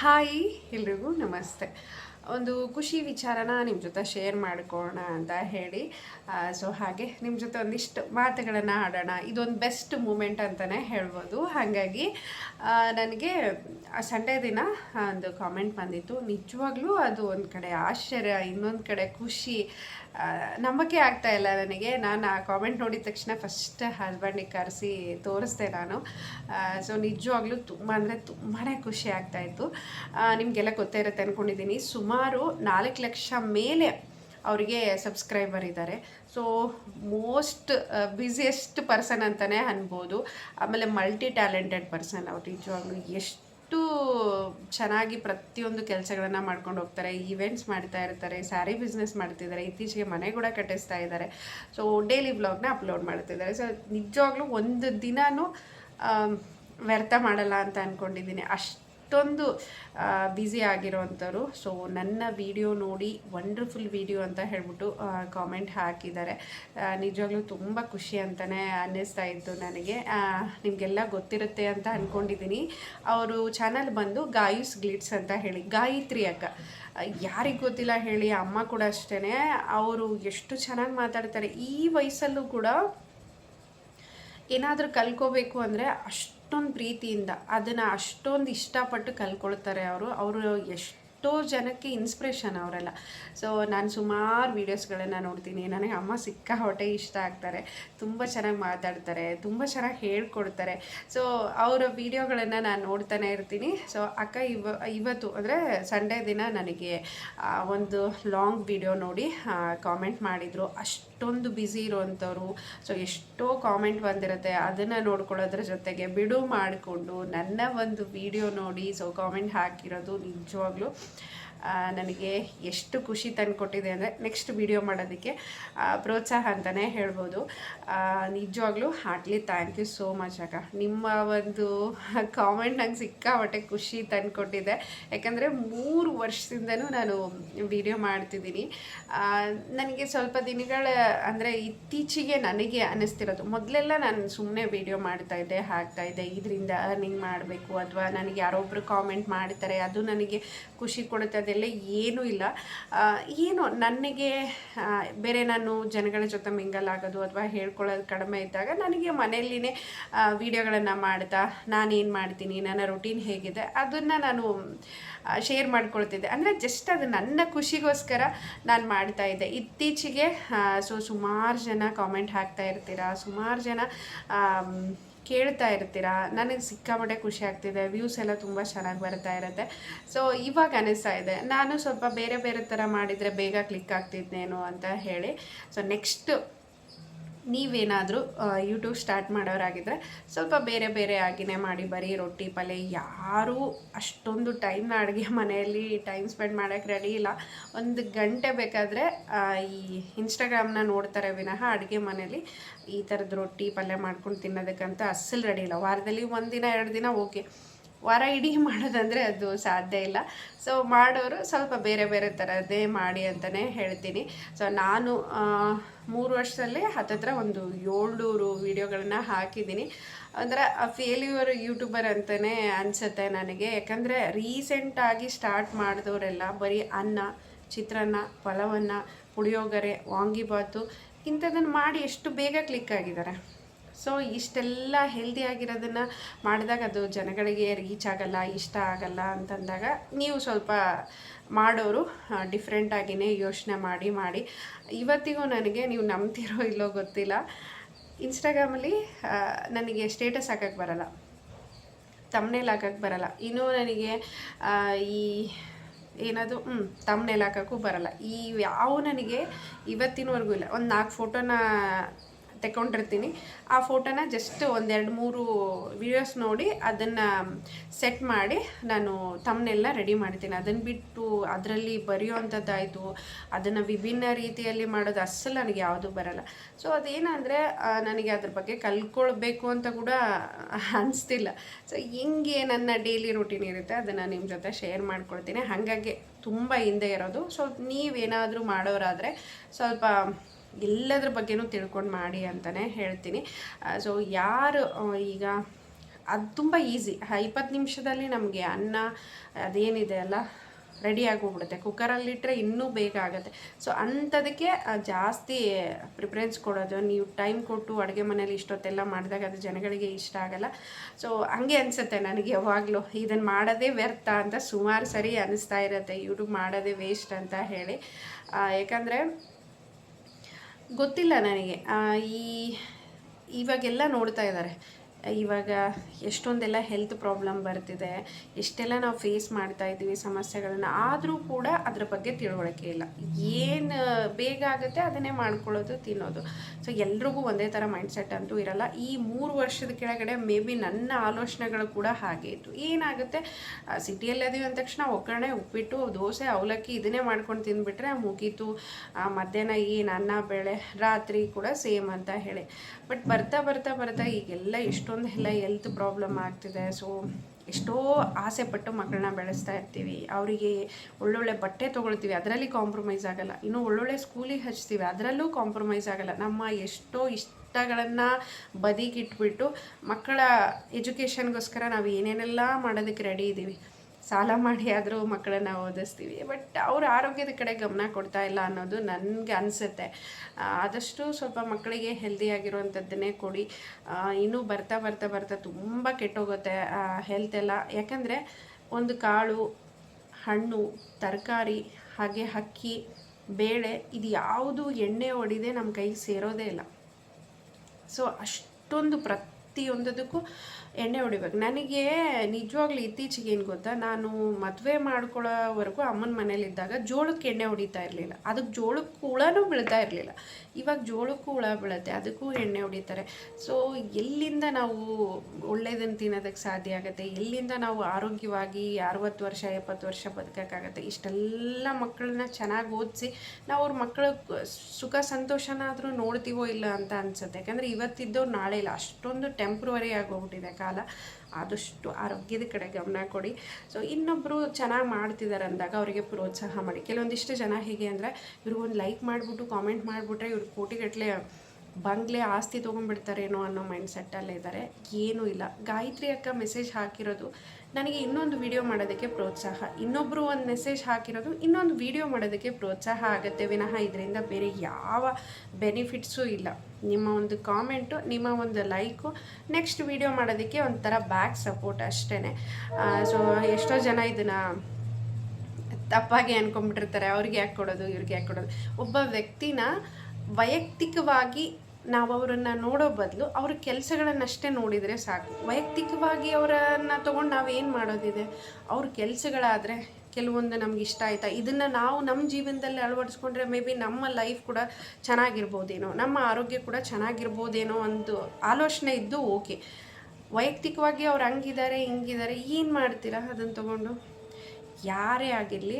Hi ಎಲ್ರಿಗೂ ನಮಸ್ತೆ. ಒಂದು ಖುಷಿ ವಿಚಾರನ ನಿಮ್ಮ ಜೊತೆ ಶೇರ್ ಮಾಡ್ಕೋಣ ಅಂತ ಹೇಳಿ. ಸೊ ಹಾಗೆ ನಿಮ್ಮ ಜೊತೆ ಒಂದಿಷ್ಟು ಮಾತುಗಳನ್ನು ಆಡೋಣ. ಇದೊಂದು ಬೆಸ್ಟ್ ಮೂಮೆಂಟ್ ಅಂತಲೇ ಹೇಳ್ಬೋದು. ಹಾಗಾಗಿ ನನಗೆ ಸಂಡೇ ದಿನ ಒಂದು ಕಾಮೆಂಟ್ ಬಂದಿತ್ತು. ನಿಜವಾಗ್ಲೂ ಅದು ಒಂದು ಕಡೆ ಆಶ್ಚರ್ಯ, ಇನ್ನೊಂದು ಕಡೆ ಖುಷಿ ಆ, ನಂಬಕ್ಕೆ ಆಗ್ತಾ ಇಲ್ಲ ನನಗೆ. ನಾನು ಆ ಕಾಮೆಂಟ್ ನೋಡಿದ ತಕ್ಷಣ ಫಸ್ಟ್ ಹಸ್ಬೆಂಡಿಗೆ ಕರೆಸಿ ತೋರಿಸ್ದೆ ನಾನು. ಸೊ ನಿಜವಾಗ್ಲೂ ತುಂಬ ಅಂದರೆ ತುಂಬಾ ಖುಷಿ ಆಗ್ತಾಯಿತ್ತು ನಿಮಗೆಲ್ಲ ಗೊತ್ತೇ ಇರುತ್ತೆ ಅಂದ್ಕೊಂಡಿದ್ದೀನಿ ಸುಮಾರು ನಾಲ್ಕು ಲಕ್ಷ ಮೇಲೆ ಅವರಿಗೆ ಸಬ್ಸ್ಕ್ರೈಬರ್ ಇದ್ದಾರೆ ಸೊ ಮೋಸ್ಟ್ ಬ್ಯುಸಿಯೆಸ್ಟ್ ಪರ್ಸನ್ ಅಂತಲೇ ಅನ್ಬೋದು. ಆಮೇಲೆ ಮಲ್ಟಿ ಟ್ಯಾಲೆಂಟೆಡ್ ಪರ್ಸನ್ ಅವ್ರು. ನಿಜವಾಗ್ಲೂ ಎಷ್ಟು ಚೆನ್ನಾಗಿ ಪ್ರತಿಯೊಂದು ಕೆಲಸಗಳನ್ನು ಮಾಡ್ಕೊಂಡು ಹೋಗ್ತಾರೆ ಈವೆಂಟ್ಸ್ ಮಾಡ್ತಾ ಇರ್ತಾರೆ ಸ್ಯಾರಿ ಬಿಸ್ನೆಸ್ ಮಾಡ್ತಿದ್ದಾರೆ, ಇತ್ತೀಚೆಗೆ ಮನೆ ಕೂಡ ಕಟ್ಟಿಸ್ತಾ ಇದ್ದಾರೆ. ಸೊ ಡೈಲಿ ಬ್ಲಾಗ್ನ ಅಪ್ಲೋಡ್ ಮಾಡ್ತಿದ್ದಾರೆ. ಸೊ ನಿಜವಾಗ್ಲೂ ಒಂದು ದಿನವೂ ವ್ಯರ್ಥ ಮಾಡಲ್ಲ ಅಂತ ಅಂದ್ಕೊಂಡಿದ್ದೀನಿ ಅಷ್ಟೊಂದು ಬ್ಯುಸಿ ಆಗಿರೋವಂಥವ್ರು. ಸೊ ನನ್ನ ವಿಡಿಯೋ ನೋಡಿ ವಂಡರ್ಫುಲ್ ವಿಡಿಯೋ ಅಂತ ಹೇಳ್ಬಿಟ್ಟು ಕಾಮೆಂಟ್ ಹಾಕಿದ್ದಾರೆ. ನಿಜವಾಗ್ಲೂ ತುಂಬ ಖುಷಿ ಅಂತಲೇ ಅನ್ನಿಸ್ತಾ ಇತ್ತು ನನಗೆ. ನಿಮಗೆಲ್ಲ ಗೊತ್ತಿರುತ್ತೆ ಅಂತ ಅಂದ್ಕೊಂಡಿದ್ದೀನಿ ಅವರು ಚಾನಲ್ ಬಂದು ಗಾಯುಸ್ ಗ್ಲಿಟ್ಸ್ ಅಂತ ಹೇಳಿ, ಗಾಯತ್ರಿ ಅಕ್ಕ. ಯಾರಿಗೆ ಗೊತ್ತಿಲ್ಲ ಹೇಳಿ, ಅಮ್ಮ ಕೂಡ ಅಷ್ಟೇ ಅವರು ಎಷ್ಟು ಚೆನ್ನಾಗಿ ಮಾತಾಡ್ತಾರೆ. ಈ ವಯಸ್ಸಲ್ಲೂ ಕೂಡ ಏನಾದರೂ ಕಲ್ಕೋಬೇಕು ಅಂದರೆ ಅಷ್ಟೊಂದು ಪ್ರೀತಿಯಿಂದ ಅದನ್ನು ಅಷ್ಟೊಂದು ಇಷ್ಟಪಟ್ಟು ಕಲ್ಕೊಳ್ತಾರೆ ಅವರು. ಅವರು ಎಷ್ಟೋ ಜನಕ್ಕೆ ಇನ್ಸ್ಪಿರೇಷನ್ ಅವರೆಲ್ಲ. ಸೊ ನಾನು ಸುಮಾರು ವೀಡಿಯೋಸ್ಗಳನ್ನು ನೋಡ್ತೀನಿ. ನನಗೆ ಅಮ್ಮ ಸಿಕ್ಕ ಹೊಟ್ಟೆ ಇಷ್ಟ ಆಗ್ತಾರೆ. ತುಂಬ ಚೆನ್ನಾಗಿ ಮಾತಾಡ್ತಾರೆ. ತುಂಬ ಚೆನ್ನಾಗಿ ಹೇಳ್ಕೊಡ್ತಾರೆ. ಸೊ ಅವರ ವೀಡಿಯೋಗಳನ್ನು ನಾನು ನೋಡ್ತಾನೆ ಇರ್ತೀನಿ. ಸೊ ಅಕ್ಕ ಇವ, ಇವತ್ತು ಅಂದರೆ ಸಂಡೇ ದಿನ ನನಗೆ ಒಂದು ಲಾಂಗ್ ವಿಡಿಯೋ ನೋಡಿ ಕಾಮೆಂಟ್ ಮಾಡಿದರು. ಅಷ್ಟೊಂದು ಬ್ಯುಸಿ ಇರೋವಂಥವ್ರು ಸೊ ಎಷ್ಟೋ ಕಾಮೆಂಟ್ ಬಂದಿರುತ್ತೆ. ಅದನ್ನು ನೋಡ್ಕೊಳ್ಳೋದ್ರ ಜೊತೆಗೆ ಬಿಡು ಮಾಡಿಕೊಂಡು ನನ್ನ ಒಂದು ವಿಡಿಯೋ ನೋಡಿ. ಸೊ ಕಾಮೆಂಟ್ ಹಾಕಿರೋದು ನಿಜವಾಗ್ಲೂ ನನಗೆ ಎಷ್ಟು ಖುಷಿ ತಂದುಕೊಟ್ಟಿದೆ ಅಂದರೆ ನೆಕ್ಸ್ಟ್ ವಿಡಿಯೋ ಮಾಡೋದಕ್ಕೆ ಪ್ರೋತ್ಸಾಹ ಅಂತಲೇ ಹೇಳ್ಬೋದು. ನಿಜವಾಗ್ಲೂ heartly thank you so much ಅಕ್ಕ. ನಿಮ್ಮ ಒಂದು ಕಾಮೆಂಟ್ ನಂಗೆ ಸಿಕ್ಕಾಪಟ್ಟೆ ಖುಷಿ ತಂದುಕೊಟ್ಟಿದೆ ಯಾಕಂದರೆ ಮೂರು ವರ್ಷದಿಂದನೂ ನಾನು ವಿಡಿಯೋ ಮಾಡ್ತಿದ್ದೀನಿ. ನನಗೆ ಸ್ವಲ್ಪ ದಿನಗಳ, ಅಂದರೆ ಇತ್ತೀಚೆಗೆ ನನಗೆ ಅನ್ನಿಸ್ತಿರೋದು. ಮೊದಲೆಲ್ಲ ನಾನು ಸುಮ್ಮನೆ ವಿಡಿಯೋ ಮಾಡ್ತಾಯಿದ್ದೆ ಇದ್ದೆ, ಹಾಕ್ತಾ ಇದ್ದೆ. ಇದರಿಂದ ಅರ್ನಿಂಗ್ ಮಾಡಬೇಕು ಅಥವಾ ನನಗೆ ಯಾರೊಬ್ಬರು ಕಾಮೆಂಟ್ ಮಾಡ್ತಾರೆ, ಅದು ನನಗೆ ಖುಷಿ ಕೊಡುತ್ತೆ ಅದೆಲ್ಲ ಏನೂ ಇಲ್ಲ. ಏನು ನನಗೆ ಬೇರೆ ನಾನು ಜನಗಳ ಜೊತೆ ಮಿಂಗಲ್ ಆಗೋದು ಅಥವಾ ಹೇಳ್ಕೊಳ್ಳೋದು ಕಡಿಮೆ ಇದ್ದಾಗ ನನಗೆ ಮನೆಯಲ್ಲಿನೇ ವೀಡಿಯೋಗಳನ್ನು ಮಾಡ್ತಾ, ನಾನೇನು ಮಾಡ್ತೀನಿ, ನನ್ನ ರೊಟೀನ್ ಹೇಗಿದೆ ಅದನ್ನು ನಾನು ಶೇರ್ ಮಾಡ್ಕೊಳ್ತಿದ್ದೆ. ಅಂದರೆ ಜಸ್ಟ್ ಅದು ನನ್ನ ಖುಷಿಗೋಸ್ಕರ ನಾನು ಮಾಡ್ತಾ ಇದ್ದೆ. ಇತ್ತೀಚೆಗೆ ಸೊ ಸುಮಾರು ಜನ ಕಾಮೆಂಟ್ ಹಾಕ್ತಾ ಇರ್ತೀರಾ? ಸುಮಾರು ಜನ ಕೇಳ್ತಾ ಇರ್ತೀರಾ? ನನಗೆ ಸಿಕ್ಕಾಪಟ್ಟೆ ಖುಷಿ ಆಗ್ತಿದೆ. ವ್ಯೂಸ್ ಎಲ್ಲ ತುಂಬ ಚೆನ್ನಾಗಿ ಬರ್ತಾ ಇರುತ್ತೆ. ಸೊ ಇವಾಗ ಅನಿಸ್ತಾ ಇದೆ. ನಾನು ಸ್ವಲ್ಪ ಬೇರೆ ಬೇರೆ ಥರ ಮಾಡಿದರೆ ಬೇಗ ಕ್ಲಿಕ್ ಆಗ್ತಿದ್ನೇನೋ ಅಂತ ಹೇಳಿ. ಸೊ ನೆಕ್ಸ್ಟ್ ನೀವೇನಾದರೂ ಯೂಟ್ಯೂಬ್ ಸ್ಟಾರ್ಟ್ ಮಾಡೋರಾಗಿದ್ದರೆ ಸ್ವಲ್ಪ ಬೇರೆ ಬೇರೆ ಆಗಿನೇ ಮಾಡಿ, ಬರೀ ರೊಟ್ಟಿ, ಪಲ್ಯ, ಯಾರೂ ಅಷ್ಟೊಂದು ಟೈಮ್ನ ಅಡುಗೆ ಮನೆಯಲ್ಲಿ ಟೈಮ್ ಸ್ಪೆಂಡ್ ಮಾಡೋಕ್ಕೆ ರೆಡಿ ಇಲ್ಲ. ಒಂದು ಗಂಟೆ ಬೇಕಾದರೆ ಈ ಇನ್ಸ್ಟಾಗ್ರಾಮ್ನ ನೋಡ್ತಾರೆ ವಿನಃ ಅಡುಗೆ ಮನೆಯಲ್ಲಿ. ಈ ಥರದ ರೊಟ್ಟಿ, ಪಲ್ಯ ಮಾಡ್ಕೊಂಡು ತಿನ್ನೋದಕ್ಕಂತ ಅಸ್ಸಲು ರೆಡಿ ಇಲ್ಲ. ವಾರದಲ್ಲಿ ದಿನ, ಎರಡು ದಿನ ಓಕೆ ವಾರ ಇಡೀ ಮಾಡೋದಂದರೆ ಅದು ಸಾಧ್ಯ ಇಲ್ಲ. ಸೊ ಮಾಡೋರು ಸ್ವಲ್ಪ ಬೇರೆ ಬೇರೆ ಥರದ್ದೇ ಮಾಡಿ ಅಂತಲೇ ಹೇಳ್ತೀನಿ. ಸೊ ನಾನು ಮೂರು ವರ್ಷದಲ್ಲಿ ಹತ್ತತ್ರ ಒಂದು ಏಳ್ನೂರು ವೀಡಿಯೋಗಳನ್ನ ಹಾಕಿದ್ದೀನಿ. ಅಂದರೆ ಫೇಲ್ಯೂರ್ ಯೂಟ್ಯೂಬರ್ ಅಂತಲೇ ಅನಿಸುತ್ತೆ ನನಗೆ. ಯಾಕಂದರೆ ರೀಸೆಂಟಾಗಿ ಸ್ಟಾರ್ಟ್ ಮಾಡಿದವರೆಲ್ಲ ಬರೀ ಅನ್ನ, ಚಿತ್ರಾನ್ನ ಫಲವನ್ನು ಪುಳಿಯೋಗರೆ ವಾಂಗಿಬಾತು ಇಂಥದ್ದನ್ನು ಮಾಡಿ ಎಷ್ಟು ಬೇಗ ಕ್ಲಿಕ್ ಆಗಿದ್ದಾರೆ. ಸೊ ಇಷ್ಟೆಲ್ಲ ಹೆಲ್ದಿ ಆಗಿರೋದನ್ನು ಮಾಡಿದಾಗ ಅದು ಜನಗಳಿಗೆ ರೀಚ್ ಆಗಲ್ಲ, ಇಷ್ಟ ಆಗಲ್ಲ ಅಂತಂದಾಗ ನೀವು ಸ್ವಲ್ಪ ಮಾಡೋರು ಡಿಫ್ರೆಂಟಾಗಿಯೇ ಯೋಚನೆ ಮಾಡಿ ಮಾಡಿ. ಇವತ್ತಿಗೂ ನನಗೆ ನೀವು ನಂಬ್ತಿರೋ ಇಲ್ಲೋ ಗೊತ್ತಿಲ್ಲ. ಇನ್ಸ್ಟಾಗ್ರಾಮಲ್ಲಿ ನನಗೆ ಸ್ಟೇಟಸ್ ಹಾಕಕ್ಕೆ ಬರಲ್ಲ. ತಮ್ಮನೇಲಿ ಹಾಕಕ್ಕೆ ಬರಲ್ಲ. ಇನ್ನೂ ನನಗೆ ಈ ಏನದು ಹ್ಞೂ ತಮ್ಮನೇಲಿ ಹಾಕೋಕ್ಕೂ ಬರಲ್ಲ. ಈ ಯಾವ ನನಗೆ ಇವತ್ತಿನವರೆಗೂ ಇಲ್ಲ. ಒಂದು ನಾಲ್ಕು ಫೋಟೋನ ತೆಕ್ಕೊಂಡಿರ್ತೀನಿ. ಆ ಫೋಟೋನ ಜಸ್ಟ್ ಒಂದೆರಡು ಮೂರು ವಿಡಿಯೋಸ್ ನೋಡಿ ಅದನ್ನು ಸೆಟ್ ಮಾಡಿ ನಾನು ತಮ್ಮನೆಲ್ಲ ರೆಡಿ ಮಾಡ್ತೀನಿ. ಅದನ್ನು ಬಿಟ್ಟು ಅದರಲ್ಲಿ ಬರೆಯುವಂಥದ್ದಾಯಿತು ಅದನ್ನು ವಿಭಿನ್ನ ರೀತಿಯಲ್ಲಿ ಮಾಡೋದು ಅಸಲು ನನಗೆ ಯಾವುದೂ ಬರಲ್ಲ. ಸೊ ಅದೇನಂದರೆ ನನಗೆ ಅದ್ರ ಬಗ್ಗೆ ಕಲ್ತ್ಕೊಳ್ಬೇಕು ಅಂತ ಕೂಡ ಅನಿಸ್ತಿಲ್ಲ. ಸೊ ಹೆಂಗೆ ನನ್ನ ಡೈಲಿ ರೂಟೀನ್ ಇರುತ್ತೆ, ಅದನ್ನು ನಿಮ್ಮ ಜೊತೆ ಶೇರ್ ಮಾಡ್ಕೊಳ್ತೀನಿ. ಹಾಗಾಗಿ ತುಂಬ ಹಿಂದೆ ಇರೋದು. ಸೊ ನೀವೇನಾದರೂ ಮಾಡೋರಾದರೆ ಸ್ವಲ್ಪ ಎಲ್ಲದ್ರ ಬಗ್ಗೆನೂ ತಿಳ್ಕೊಂಡು ಮಾಡಿ ಅಂತಲೇ ಹೇಳ್ತೀನಿ. ಸೊ ಯಾರು ಈಗ ಅದು ತುಂಬ ಈಸಿ ಇಪ್ಪತ್ತು ನಿಮಿಷದಲ್ಲಿ ನಮಗೆ ಅನ್ನ, ಅದೇನಿದೆ ಅಲ್ಲ ರೆಡಿ ಆಗೋಗ್ಬಿಡುತ್ತೆ. ಕುಕ್ಕರಲ್ಲಿಟ್ಟರೆ ಇನ್ನೂ ಬೇಗ ಆಗುತ್ತೆ. ಸೊ ಅಂಥದಕ್ಕೆ ಜಾಸ್ತಿ ಪ್ರಿಫರೆನ್ಸ್ ಕೊಡೋದು. ನೀವು ಟೈಮ್ ಕೊಟ್ಟು ಅಡುಗೆ ಮನೇಲಿ ಇಷ್ಟೊತ್ತೆಲ್ಲ ಮಾಡಿದಾಗ ಅದು ಜನಗಳಿಗೆ ಇಷ್ಟ ಆಗಲ್ಲ. ಸೊ ಹಂಗೆ ಅನಿಸುತ್ತೆ ನನಗೆ ಯಾವಾಗಲೂ. ಇದನ್ನು ಮಾಡೋದೇ ವ್ಯರ್ಥ ಅಂತ ಸುಮಾರು ಸರಿ ಅನಿಸ್ತಾ ಇರುತ್ತೆ. ಯೂಟ್ಯೂಬ್ ಮಾಡೋದೇ ವೇಸ್ಟ್ ಅಂತ ಹೇಳಿ. ಯಾಕಂದರೆ ಗೊತ್ತಿಲ್ಲ ನನಗೆ. ಈ ಇವಾಗೆಲ್ಲ ನೋಡ್ತಾ ಇದ್ದಾರೆ. ಇವಾಗ ಎಷ್ಟೊಂದೆಲ್ಲ ಹೆಲ್ತ್ ಪ್ರಾಬ್ಲಮ್ ಬರ್ತಿದೆ, ಎಷ್ಟೆಲ್ಲ ನಾವು ಫೇಸ್ ಮಾಡ್ತಾ ಇದ್ದೀವಿ ಸಮಸ್ಯೆಗಳನ್ನ, ಆದರೂ ಕೂಡ ಅದ್ರ ಬಗ್ಗೆ ತಿಳುವಳಿಕೆ ಇಲ್ಲ. ಏನು, ಬೇಗ ಆಗುತ್ತೆ ಅದನ್ನೇ ಮಾಡ್ಕೊಳ್ಳೋದು, ತಿನ್ನೋದು. ಸೊ ಎಲ್ರಿಗೂ ಒಂದೇ ಥರ ಮೈಂಡ್ಸೆಟ್ ಅಂತೂ ಇರಲ್ಲ. ಈ ಮೂರು ವರ್ಷದ ಕೆಳಗಡೆ ಮೇ ಬಿ ನನ್ನ ಆಲೋಚನೆಗಳು ಕೂಡ ಹಾಗೆ ಇತ್ತು. ಏನಾಗುತ್ತೆ ಸಿಟಿಯಲ್ಲಿ ಅದೀವಿ ಅಂದ ತಕ್ಷಣ ಒಗ್ಗರಣೆ, ಉಪ್ಪಿಟ್ಟು, ದೋಸೆ, ಅವಲಕ್ಕಿ ಇದನ್ನೇ ಮಾಡ್ಕೊಂಡು ತಿಂದುಬಿಟ್ರೆ ಮುಗೀತು. ಮಧ್ಯಾಹ್ನ ಏನು ಅನ್ನ, ಬೇಳೆ, ರಾತ್ರಿ ಕೂಡ ಸೇಮ್ ಅಂತ ಹೇಳಿ. ಬಟ್ ಬರ್ತಾ ಬರ್ತಾ ಬರ್ತಾ ಈಗೆಲ್ಲ ಎಷ್ಟೊಂದು ಎಲ್ಲ ಹೆಲ್ತ್ ಪ್ರಾಬ್ಲಮ್ ಆಗ್ತಿದೆ. ಸೊ ಎಷ್ಟೋ ಆಸೆ ಪಟ್ಟು ಮಕ್ಕಳನ್ನ ಬೆಳೆಸ್ತಾ ಇರ್ತೀವಿ. ಅವರಿಗೆ ಒಳ್ಳೊಳ್ಳೆ ಬಟ್ಟೆ ತೊಗೊಳ್ತೀವಿ. ಅದರಲ್ಲಿ ಕಾಂಪ್ರಮೈಸ್ ಆಗಲ್ಲ. ಇನ್ನು ಒಳ್ಳೊಳ್ಳೆ ಸ್ಕೂಲಿಗೆ ಹಚ್ತೀವಿ. ಅದರಲ್ಲೂ ಕಾಂಪ್ರಮೈಸ್ ಆಗಲ್ಲ. ನಮ್ಮ ಎಷ್ಟೋ ಇಷ್ಟಗಳನ್ನು ಬದಿಗಿಟ್ಬಿಟ್ಟು ಮಕ್ಕಳ ಎಜುಕೇಷನ್ಗೋಸ್ಕರ ನಾವು ಏನೇನೆಲ್ಲ ಮಾಡೋದಕ್ಕೆ ರೆಡಿ ಇದ್ದೀವಿ ಸಾಲ ಮಾಡಿ ಆದರೂ ಮಕ್ಕಳನ್ನ ಓದಿಸ್ತೀವಿ. ಬಟ್ ಅವ್ರ ಆರೋಗ್ಯದ ಕಡೆ ಗಮನ ಕೊಡ್ತಾ ಇಲ್ಲ ಅನ್ನೋದು ನನಗೆ ಅನಿಸುತ್ತೆ. ಆದಷ್ಟು ಸ್ವಲ್ಪ ಮಕ್ಕಳಿಗೆ ಹೆಲ್ದಿಯಾಗಿರುವಂಥದ್ದನ್ನೇ ಕೊಡಿ. ಇನ್ನೂ ಬರ್ತಾ ಬರ್ತಾ ಬರ್ತಾ ತುಂಬ ಕೆಟ್ಟೋಗುತ್ತೆ ಹೆಲ್ತ್ ಎಲ್ಲ. ಯಾಕಂದರೆ ಒಂದು ಕಾಳು, ಹಣ್ಣು, ತರಕಾರಿ, ಹಾಗೆ ಅಕ್ಕಿ, ಬೇಳೆ, ಇದು ಯಾವುದು ಎಣ್ಣೆ ಹೊಡಿದೆ ನಮ್ಮ ಕೈಗೆ ಸೇರೋದೇ ಇಲ್ಲ. ಸೊ ಅಷ್ಟೊಂದು ಪ್ರತಿಯೊಂದಕ್ಕೂ ಎಣ್ಣೆ ಹೊಡಿಬೇಕು. ನನಗೆ ನಿಜವಾಗ್ಲೂ ಇತ್ತೀಚೆಗೆ ಏನು ಗೊತ್ತಾ, ನಾನು ಮದುವೆ ಮಾಡ್ಕೊಳ್ಳೋವರೆಗೂ ಅಮ್ಮನ ಮನೇಲಿದ್ದಾಗ ಜೋಳಕ್ಕೆ ಎಣ್ಣೆ ಹೊಡಿತಾ ಇರಲಿಲ್ಲ. ಅದಕ್ಕೆ ಜೋಳಕ್ಕೆ ಹುಳನೂ ಬೀಳ್ತಾ ಇರಲಿಲ್ಲ. ಇವಾಗ ಜೋಳಕ್ಕೂ ಹುಳ ಬೀಳುತ್ತೆ, ಅದಕ್ಕೂ ಎಣ್ಣೆ ಹೊಡಿತಾರೆ. ಸೊ ಎಲ್ಲಿಂದ ನಾವು ಒಳ್ಳೆಯದನ್ನು ತಿನ್ನೋದಕ್ಕೆ ಸಾಧ್ಯ ಆಗುತ್ತೆ? ಎಲ್ಲಿಂದ ನಾವು ಆರೋಗ್ಯವಾಗಿ ಅರವತ್ತು ವರ್ಷ, ಎಪ್ಪತ್ತು ವರ್ಷ ಬದುಕೋಕ್ಕಾಗತ್ತೆ? ಇಷ್ಟೆಲ್ಲ ಮಕ್ಕಳನ್ನ ಚೆನ್ನಾಗಿ ಓದಿಸಿ ನಾವು ಅವ್ರ ಮಕ್ಕಳ ಸುಖ ಸಂತೋಷನಾದರೂ ನೋಡ್ತೀವೋ ಇಲ್ಲ ಅಂತ ಅನ್ಸುತ್ತೆ. ಯಾಕಂದರೆ ಇವತ್ತಿದ್ದವ್ರು ನಾಳೆ ಇಲ್ಲ. ಅಷ್ಟೊಂದು ಟೆಂಪ್ರವರಿ ಆಗೋಗ್ಬಿಟ್ಟಿದೆ. ಕಾಲ ಆದಷ್ಟು ಆರೋಗ್ಯದ ಕಡೆ ಗಮನ ಕೊಡಿ. ಸೊ ಇನ್ನೊಬ್ಬರು ಚೆನ್ನಾಗಿ ಮಾಡ್ತಿದ್ದಾರೆ ಅಂದಾಗ ಅವರಿಗೆ ಪ್ರೋತ್ಸಾಹ ಮಾಡಿ. ಕೆಲವೊಂದಿಷ್ಟು ಜನ ಹೇಗೆ ಅಂದರೆ ಇವ್ರಿಗೊಂದು ಒಂದು ಲೈಕ್ ಮಾಡಿಬಿಟ್ಟು ಕಾಮೆಂಟ್ ಮಾಡಿಬಿಟ್ರೆ ಇವ್ರು ಕೋಟಿಗಟ್ಟಲೆ ಬಂಗ್ಲೆ ಆಸ್ತಿ ತೊಗೊಂಡ್ಬಿಡ್ತಾರೇನೋ ಅನ್ನೋ ಮೈಂಡ್ ಸೆಟ್ಟಲ್ಲೇ ಇದ್ದಾರೆ ಏನೂ ಇಲ್ಲ. ಗಾಯತ್ರಿ ಅಕ್ಕ ಮೆಸೇಜ್ ಹಾಕಿರೋದು ನನಗೆ ಇನ್ನೊಂದು ವಿಡಿಯೋ ಮಾಡೋದಕ್ಕೆ ಪ್ರೋತ್ಸಾಹ. ಇನ್ನೊಬ್ಬರು ಒಂದು ಮೆಸೇಜ್ ಹಾಕಿರೋದು ಇನ್ನೊಂದು ವಿಡಿಯೋ ಮಾಡೋದಕ್ಕೆ ಪ್ರೋತ್ಸಾಹ ಆಗುತ್ತೆ. ವಿನಃ ಇದರಿಂದ ಬೇರೆ ಯಾವ ಬೆನಿಫಿಟ್ಸು ಇಲ್ಲ. ನಿಮ್ಮ ಒಂದು ಕಾಮೆಂಟು ನಿಮ್ಮ ಒಂದು ಲೈಕು ನೆಕ್ಸ್ಟ್ ವಿಡಿಯೋ ಮಾಡೋದಕ್ಕೆ ಒಂಥರ ಬ್ಯಾಕ್ ಸಪೋರ್ಟ್ ಅಷ್ಟೇ ಸೊ ಎಷ್ಟೋ ಜನ ಇದನ್ನು ತಪ್ಪಾಗಿ ಅಂದ್ಕೊಂಡ್ಬಿಟ್ಟಿರ್ತಾರೆ ಅವ್ರಿಗೆ ಯಾಕೆ ಕೊಡೋದು, ಇವ್ರಿಗೆ ಯಾಕೆ ಕೊಡೋದು? ಒಬ್ಬ ವ್ಯಕ್ತಿನ ವೈಯಕ್ತಿಕವಾಗಿ ನಾವು ಅವರನ್ನು ನೋಡೋ ಬದಲು ಅವ್ರ ಕೆಲಸಗಳನ್ನಷ್ಟೇ ನೋಡಿದರೆ ಸಾಕು. ವೈಯಕ್ತಿಕವಾಗಿ ಅವರನ್ನು ತೊಗೊಂಡು ನಾವೇನು ಮಾಡೋದಿದೆ? ಅವ್ರ ಕೆಲಸಗಳಾದರೆ ಕೆಲವೊಂದು ನಮ್ಗೆ ಇಷ್ಟ ಆಯ್ತಾ? ಇದನ್ನು ನಾವು ನಮ್ಮ ಜೀವನದಲ್ಲಿ ಅಳವಡಿಸ್ಕೊಂಡ್ರೆ ಮೇ ಬಿ ನಮ್ಮ ಲೈಫ್ ಕೂಡ ಚೆನ್ನಾಗಿರ್ಬೋದೇನೋ? ನಮ್ಮ ಆರೋಗ್ಯ ಕೂಡ ಚೆನ್ನಾಗಿರ್ಬೋದೇನೋ ಒಂದು ಆಲೋಚನೆ ಇದ್ದು ಓಕೆ. ವೈಯಕ್ತಿಕವಾಗಿ ಅವ್ರು ಹಂಗಿದ್ದಾರೆ ಹಿಂಗಿದ್ದಾರೆ ಏನು ಮಾಡ್ತೀರಾ ಅದನ್ನು ತೊಗೊಂಡು? ಯಾರೇ ಆಗಿರಲಿ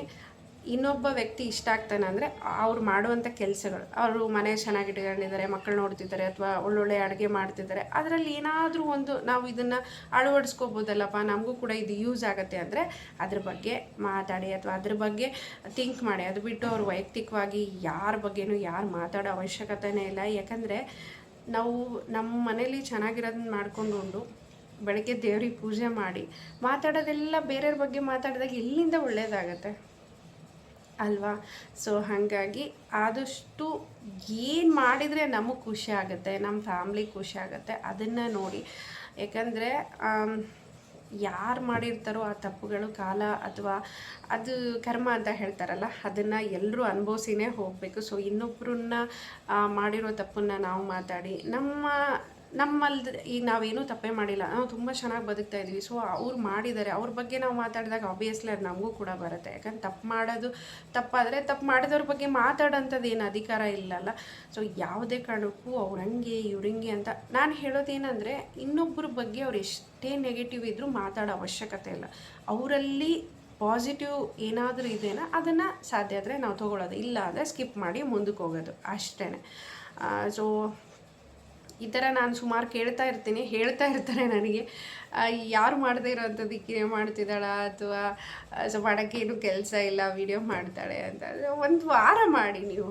ಇನ್ನೊಬ್ಬ ವ್ಯಕ್ತಿ ಇಷ್ಟ ಆಗ್ತಾನೆ ಅಂದರೆ ಅವ್ರು ಮಾಡುವಂಥ ಕೆಲಸಗಳು. ಅವರು ಮನೆ ಚೆನ್ನಾಗಿ ಇಟ್ಕೊಂಡಿದ್ದಾರೆ ಮಕ್ಕಳು ನೋಡ್ತಿದ್ದಾರೆ ಅಥವಾ ಒಳ್ಳೊಳ್ಳೆ ಅಡುಗೆ ಮಾಡ್ತಿದ್ದಾರೆ. ಅದರಲ್ಲಿ ಏನಾದರೂ ಒಂದು ನಾವು ಇದನ್ನು ಅಳವಡಿಸ್ಕೋಬೋದಲ್ಲಪ್ಪ, ನಮಗೂ ಕೂಡ ಇದು ಯೂಸ್ ಆಗುತ್ತೆ ಅಂದರೆ ಅದ್ರ ಬಗ್ಗೆ ಮಾತಾಡಿ ಅಥವಾ ಅದ್ರ ಬಗ್ಗೆ ಥಿಂಕ್ ಮಾಡಿ. ಅದು ಬಿಟ್ಟು ಅವ್ರು ವೈಯಕ್ತಿಕವಾಗಿ ಯಾರ ಬಗ್ಗೆನೂ ಯಾರು ಮಾತಾಡೋ ಅವಶ್ಯಕತೆನೇ ಇಲ್ಲ. ಯಾಕಂದರೆ ನಾವು ನಮ್ಮ ಮನೇಲಿ ಚೆನ್ನಾಗಿರೋದನ್ನ ಮಾಡ್ಕೊಂಡು ಬೆಳಗ್ಗೆ ದೇವ್ರಿಗೆ ಪೂಜೆ ಮಾಡಿ ಮಾತಾಡೋದೆಲ್ಲ ಬೇರೆಯವ್ರ ಬಗ್ಗೆ ಮಾತಾಡಿದಾಗ ಎಲ್ಲಿಂದ ಒಳ್ಳೇದಾಗತ್ತೆ? ಅಲ್ವಾ? ಸೊ ಹಾಗಾಗಿ ಆದಷ್ಟು ಏನು ಮಾಡಿದರೆ ನಮಗೆ ಖುಷಿ ಆಗುತ್ತೆ ನಮ್ಮ ಫ್ಯಾಮ್ಲಿ ಖುಷಿ ಆಗುತ್ತೆ, ಅದನ್ನು ನೋಡಿ. ಯಾಕಂದರೆ ಯಾರು ಮಾಡಿರ್ತಾರೋ ಆ ತಪ್ಪುಗಳು ಕಾಲ ಅಥವಾ ಅದು ಕರ್ಮ ಅಂತ ಹೇಳ್ತಾರಲ್ಲ, ಅದನ್ನು ಎಲ್ಲರೂ ಅನುಭವಿಸಿನೇ ಹೋಗಬೇಕು. ಸೊ ಇನ್ನೊಬ್ಬರನ್ನ ಮಾಡಿರೋ ತಪ್ಪನ್ನು ನಾವು ಮಾತಾಡಿ, ನಮ್ಮ ನಮ್ಮಲ್ದ ಈಗ ನಾವೇನೂ ತಪ್ಪೇ ಮಾಡಿಲ್ಲ. ನಾವು ತುಂಬ ಚೆನ್ನಾಗಿ ಬದುಕ್ತಾ ಇದ್ದೀವಿ ಸೊ ಅವ್ರು ಮಾಡಿದ್ದಾರೆ. ಅವ್ರ ಬಗ್ಗೆ ನಾವು ಮಾತಾಡಿದಾಗ ಆಬ್ವಿಯಸ್ಲಿ ಅದು ನಮಗೂ ಕೂಡ ಬರುತ್ತೆ. ಯಾಕಂದ್ರೆ ತಪ್ಪು ಮಾಡೋದು ತಪ್ಪಾದರೆ ತಪ್ಪು ಮಾಡಿದವ್ರ ಬಗ್ಗೆ ಮಾತಾಡೋಂಥದ್ದು ಏನು ಅಧಿಕಾರ ಇಲ್ಲಲ್ಲ. ಸೊ ಯಾವುದೇ ಕಾರಣಕ್ಕೂ ಅವ್ರು ಹಂಗೆ ಇವ್ರಂಗೆ ಅಂತ ನಾನು ಹೇಳೋದೇನಂದರೆ ಇನ್ನೊಬ್ಬರ ಬಗ್ಗೆ ಅವ್ರು ಎಷ್ಟೇ ನೆಗೆಟಿವ್ ಇದ್ದರೂ ಮಾತಾಡೋ ಅವಶ್ಯಕತೆ ಇಲ್ಲ. ಅವರಲ್ಲಿ ಪಾಸಿಟಿವ್ ಏನಾದರೂ ಇದೆಯಾ ಅದನ್ನು ಸಾಧ್ಯ ಆದರೆ ನಾವು ತೊಗೊಳ್ಳೋದು ಇಲ್ಲ ಅಂದರೆ ಸ್ಕಿಪ್ ಮಾಡಿ ಮುಂದಕ್ಕೆ ಹೋಗೋದು. ಅಷ್ಟೇ ಸೊ ಈ ಥರ ನಾನು ಸುಮಾರು ಕೇಳ್ತಾ ಇರ್ತೀನಿ, ಹೇಳ್ತಾ ಇರ್ತಾರೆ ನನಗೆ. ಯಾರು ಮಾಡದೇ ಇರೋಂಥದ್ದಕ್ಕೆ ಮಾಡ್ತಿದ್ದಾಳ ಅಥವಾ ಸೊ ಮಾಡೋಕ್ಕೆ ಏನು ಕೆಲಸ ಇಲ್ಲ ವಿಡಿಯೋ ಮಾಡ್ತಾಳೆ ಅಂತ. ಒಂದು ವಾರ ಮಾಡಿ ನೀವು.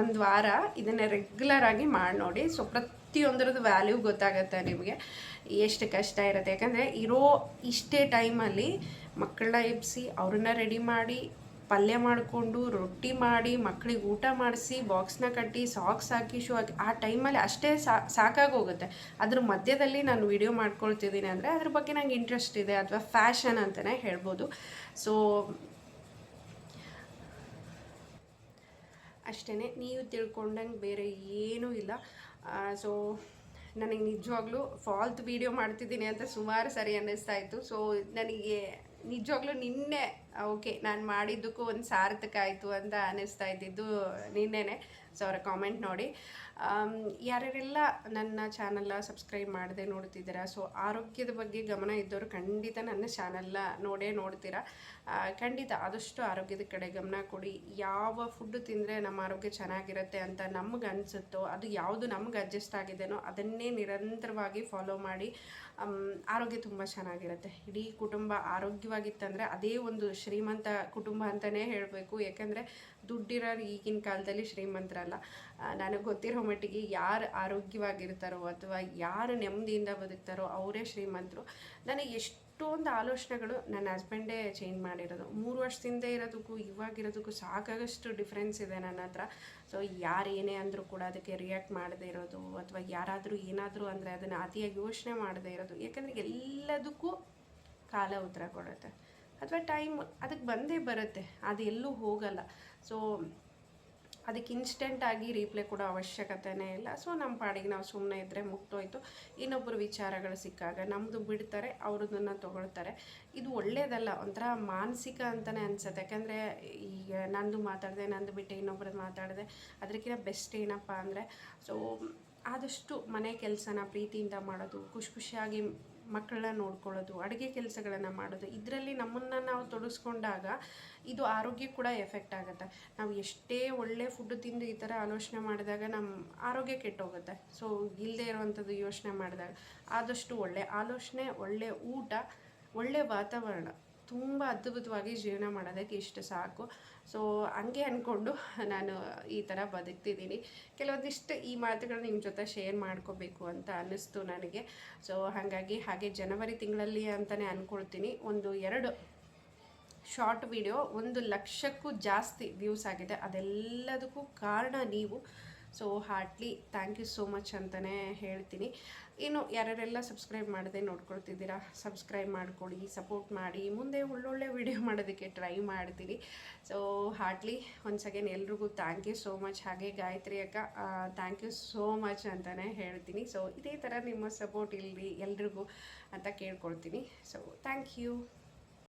ಒಂದು ವಾರ ಇದನ್ನು ರೆಗ್ಯುಲರ್ ಆಗಿ ಮಾಡಿ ನೋಡಿ. ಸೊ ಪ್ರತಿ ಪ್ರತಿಯೊಂದರದ್ದು ವ್ಯಾಲ್ಯೂ ಗೊತ್ತಾಗುತ್ತೆ ನಿಮಗೆ. ಎಷ್ಟು ಕಷ್ಟ ಇರುತ್ತೆ. ಯಾಕಂದರೆ ಇರೋ ಇಷ್ಟೇ ಟೈಮಲ್ಲಿ ಮಕ್ಕಳನ್ನ ಎಬ್ಬಿಸಿ ಅವ್ರನ್ನ ರೆಡಿ ಮಾಡಿ ಪಲ್ಯ ಮಾಡಿಕೊಂಡು, ರೊಟ್ಟಿ ಮಾಡಿ ಮಕ್ಕಳಿಗೆ ಊಟ ಮಾಡಿಸಿ, ಬಾಕ್ಸ್ನ ಕಟ್ಟಿ, ಸಾಕ್ಸ್ ಹಾಕಿ, ಶೂ ಹಾಕಿ, ಆ ಟೈಮಲ್ಲಿ ಅಷ್ಟೇ ಸಾಕಾಗಿ ಹೋಗುತ್ತೆ ಅದ್ರ ಮಧ್ಯದಲ್ಲಿ ನಾನು ವಿಡಿಯೋ ಮಾಡ್ಕೊಳ್ತಿದ್ದೀನಿ ಅಂದರೆ ಅದ್ರ ಬಗ್ಗೆ ನಂಗೆ ಇಂಟ್ರೆಸ್ಟ್ ಇದೆ ಅಥವಾ ಫ್ಯಾಷನ್ ಅಂತಲೇ ಹೇಳ್ಬೋದು. ಸೊ ಅಷ್ಟೇ ನೀವು ತಿಳ್ಕೊಂಡಂಗೆ ಬೇರೆ ಏನೂ ಇಲ್ಲ. ಸೊ ನನಗೆ ನಿಜವಾಗ್ಲೂ ಫಾಲ್ತ್ ವೀಡಿಯೋ ಮಾಡ್ತಿದ್ದೀನಿ ಅಂತ ಸುಮಾರು ಸರಿ ಅನ್ನಿಸ್ತಾ ಇತ್ತು. ಸೊ ನನಗೆ ನಿಜವಾಗ್ಲೂ ನಿನ್ನೆ ಓಕೆ ನಾನು ಮಾಡಿದ್ದಕ್ಕೂ ಒಂದು ಸಾರ್ಥಕ ಆಯಿತು ಅಂತ ಅನ್ನಿಸ್ತಾ ಇದ್ದಿದ್ದು ನಿನ್ನೆನೆ. ಸೊ ಅವರ ಕಾಮೆಂಟ್ ನೋಡಿ. ಯಾರ್ಯಾರೆಲ್ಲ ನನ್ನ ಚಾನಲ್ನ ಸಬ್ಸ್ಕ್ರೈಬ್ ಮಾಡದೆ ನೋಡ್ತಿದ್ದೀರಾ ಸೊ ಆರೋಗ್ಯದ ಬಗ್ಗೆ ಗಮನ ಇದ್ದವರು ಖಂಡಿತ ನನ್ನ ಚಾನಲ್ನ ನೋಡೇ ನೋಡ್ತೀರಾ. ಖಂಡಿತ ಆದಷ್ಟು ಆರೋಗ್ಯದ ಕಡೆ ಗಮನ ಕೊಡಿ. ಯಾವ ಫುಡ್ ತಿಂದರೆ ನಮ್ಮ ಆರೋಗ್ಯ ಚೆನ್ನಾಗಿರುತ್ತೆ ಅಂತ ನಮ್ಗೆ ಅನಿಸುತ್ತೋ, ಅದು ಯಾವುದು ನಮ್ಗೆ ಅಡ್ಜಸ್ಟ್ ಆಗಿದೆನೋ ಅದನ್ನೇ ನಿರಂತರವಾಗಿ ಫಾಲೋ ಮಾಡಿ. ಆರೋಗ್ಯ ತುಂಬ ಚೆನ್ನಾಗಿರುತ್ತೆ. ಇಡೀ ಕುಟುಂಬ ಆರೋಗ್ಯವಾಗಿತ್ತಂದರೆ ಅದೇ ಒಂದು ಶ್ರೀಮಂತ ಕುಟುಂಬ ಅಂತಲೇ ಹೇಳಬೇಕು. ಯಾಕೆಂದರೆ ದುಡ್ಡಿರೋರು ಈಗಿನ ಕಾಲದಲ್ಲಿ ಶ್ರೀಮಂತರಲ್ಲ. ನನಗೆ ಗೊತ್ತಿರೋ ಮಟ್ಟಿಗೆ ಯಾರು ಆರೋಗ್ಯವಾಗಿರ್ತಾರೋ ಅಥವಾ ಯಾರು ನೆಮ್ಮದಿಯಿಂದ ಬದುಕ್ತಾರೋ ಅವರೇ ಶ್ರೀಮಂತರು. ನನಗೆ ಎಷ್ಟೊಂದು ಆಲೋಚನೆಗಳು ನನ್ನ ಹಸ್ಬೆಂಡೇ ಚೇಂಜ್ ಮಾಡಿರೋದು. ಮೂರು ವರ್ಷದಿಂದ ಇರೋದಕ್ಕೂ ಇವಾಗಿರೋದಕ್ಕೂ ಸಾಕಾಗಷ್ಟು ಡಿಫ್ರೆನ್ಸ್ ಇದೆ ನನ್ನ ಹತ್ರ. ಸೊ ಯಾರು ಏನೇ ಅಂದರೂ ಕೂಡ ಅದಕ್ಕೆ ರಿಯಾಕ್ಟ್ ಮಾಡದೇ ಇರೋದು ಅಥವಾ ಯಾರಾದರೂ ಏನಾದರೂ ಅಂದರೆ ಅದನ್ನು ಅತಿಯಾಗಿ ಯೋಚನೆ ಮಾಡದೇ ಇರೋದು. ಯಾಕಂದರೆ ಎಲ್ಲದಕ್ಕೂ ಕಾಲ ಉತ್ತರ ಕೊಡುತ್ತೆ. ಅಥವಾ ಟೈಮ್ ಅದಕ್ಕೆ ಬಂದೇ ಬರುತ್ತೆ. ಅದು ಎಲ್ಲೂ ಹೋಗಲ್ಲ. ಸೊ ಅದಕ್ಕೆ ಇನ್ಸ್ಟೆಂಟಾಗಿ ರೀಪ್ಲೇ ಕೊಡೋ ಅವಶ್ಯಕತೆನೇ ಇಲ್ಲ. ಸೊ ನಮ್ಮ ಪಾಡಿಗೆ ನಾವು ಸುಮ್ಮನೆ ಇದ್ದರೆ ಮುಕ್ತೋಯ್ತು ಇನ್ನೊಬ್ಬರು ವಿಚಾರಗಳು ಸಿಕ್ಕಾಗ ನಮ್ಮದು ಬಿಡ್ತಾರೆ ಅವ್ರದನ್ನು ತೊಗೊಳ್ತಾರೆ. ಇದು ಒಳ್ಳೆಯದಲ್ಲ ಒಂಥರ ಮಾನಸಿಕ ಅಂತಲೇ ಅನಿಸುತ್ತೆ. ಯಾಕೆಂದರೆ ಈಗ ನಂದು ಮಾತಾಡಿದೆ, ನಂದು ಬಿಟ್ಟು ಇನ್ನೊಬ್ರದ್ದು ಮಾತಾಡಿದೆ ಅದಕ್ಕಿಂತ ಬೆಸ್ಟ್ ಏನಪ್ಪ ಅಂದರೆ ಸೊ ಆದಷ್ಟು ಮನೆ ಕೆಲಸನ ಪ್ರೀತಿಯಿಂದ ಮಾಡೋದು, ಖುಷಿ ಖುಷಿಯಾಗಿ ಮಕ್ಕಳನ್ನ ನೋಡ್ಕೊಳ್ಳೋದು, ಅಡುಗೆ ಕೆಲಸಗಳನ್ನು ಮಾಡೋದು, ಇದರಲ್ಲಿ ನಮ್ಮನ್ನು ನಾವು ತೊಡಗಿಸ್ಕೊಂಡಾಗ ಇದು ಆರೋಗ್ಯ ಕೂಡ ಎಫೆಕ್ಟ್ ಆಗುತ್ತೆ. ನಾವು ಎಷ್ಟೇ ಒಳ್ಳೆ ಫುಡ್ ತಿಂದು ಈ ಥರ ಆಲೋಚನೆ ಮಾಡಿದಾಗ ನಮ್ಮ ಆರೋಗ್ಯ ಕೆಟ್ಟೋಗುತ್ತೆ. ಸೊ ಇಲ್ಲದೆ ಇರುವಂಥದ್ದು ಯೋಚನೆ ಮಾಡಿದಾಗ ಆದಷ್ಟು ಒಳ್ಳೆ, ಆಲೋಚನೆ, ಒಳ್ಳೆ ಊಟ, ಒಳ್ಳೆ ವಾತಾವರಣ. ತುಂಬ ಅದ್ಭುತವಾಗಿ ಜೀವನ ಮಾಡೋದಕ್ಕೆ ಇಷ್ಟು ಸಾಕು. ಸೊ ಹಂಗೆ ಅಂದ್ಕೊಂಡು ನಾನು ಈ ಥರ ಬದುಕ್ತಿದ್ದೀನಿ. ಕೆಲವೊಂದಿಷ್ಟು ಈ ಮಾತುಗಳು ನಿಮ್ಮ ಜೊತೆ ಶೇರ್ ಮಾಡ್ಕೋಬೇಕು ಅಂತ ಅನ್ನಿಸ್ತು ನನಗೆ. ಸೊ ಹಾಗಾಗಿ ಹಾಗೆ ಜನವರಿ ತಿಂಗಳಲ್ಲಿ ಅಂತಲೇ ಅಂದ್ಕೊಳ್ತೀನಿ ಒಂದು ಎರಡು ಶಾರ್ಟ್ ವಿಡಿಯೋ ಒಂದು ಲಕ್ಷಕ್ಕೂ ಜಾಸ್ತಿ ವ್ಯೂಸ್ ಆಗಿದೆ. ಅದೆಲ್ಲದಕ್ಕೂ ಕಾರಣ ನೀವು. So heartly thank you so much ಅಂತಲೇ ಹೇಳ್ತೀನಿ. ಇನ್ನು ಯಾರ್ಯಾರೆಲ್ಲ ಸಬ್ಸ್ಕ್ರೈಬ್ ಮಾಡದೆ ನೋಡ್ಕೊಳ್ತಿದ್ದೀರಾ ಸಬ್ಸ್ಕ್ರೈಬ್ ಮಾಡ್ಕೊಳ್ಳಿ ಸಪೋರ್ಟ್ ಮಾಡಿ, ಮುಂದೆ ಒಳ್ಳೊಳ್ಳೆ ವಿಡಿಯೋ ಮಾಡೋದಕ್ಕೆ ಟ್ರೈ ಮಾಡ್ತೀನಿ. ಸೊ ಹಾರ್ಟ್ಲಿ ಒನ್ಸ್ ಅಗೇನ್ ಎಲ್ರಿಗೂ ಥ್ಯಾಂಕ್ ಯು ಸೋ ಮಚ್ ಹಾಗೆ ಗಾಯತ್ರಿ ಅಕ್ಕ ಥ್ಯಾಂಕ್ ಯು ಸೋ ಮಚ್ ಅಂತಲೇ ಹೇಳ್ತೀನಿ. ಸೊ ಇದೇ ಥರ ನಿಮ್ಮ ಸಪೋರ್ಟ್ ಇಲ್ಲಿ ಎಲ್ರಿಗೂ ಅಂತ ಕೇಳ್ಕೊಳ್ತೀನಿ. So thank you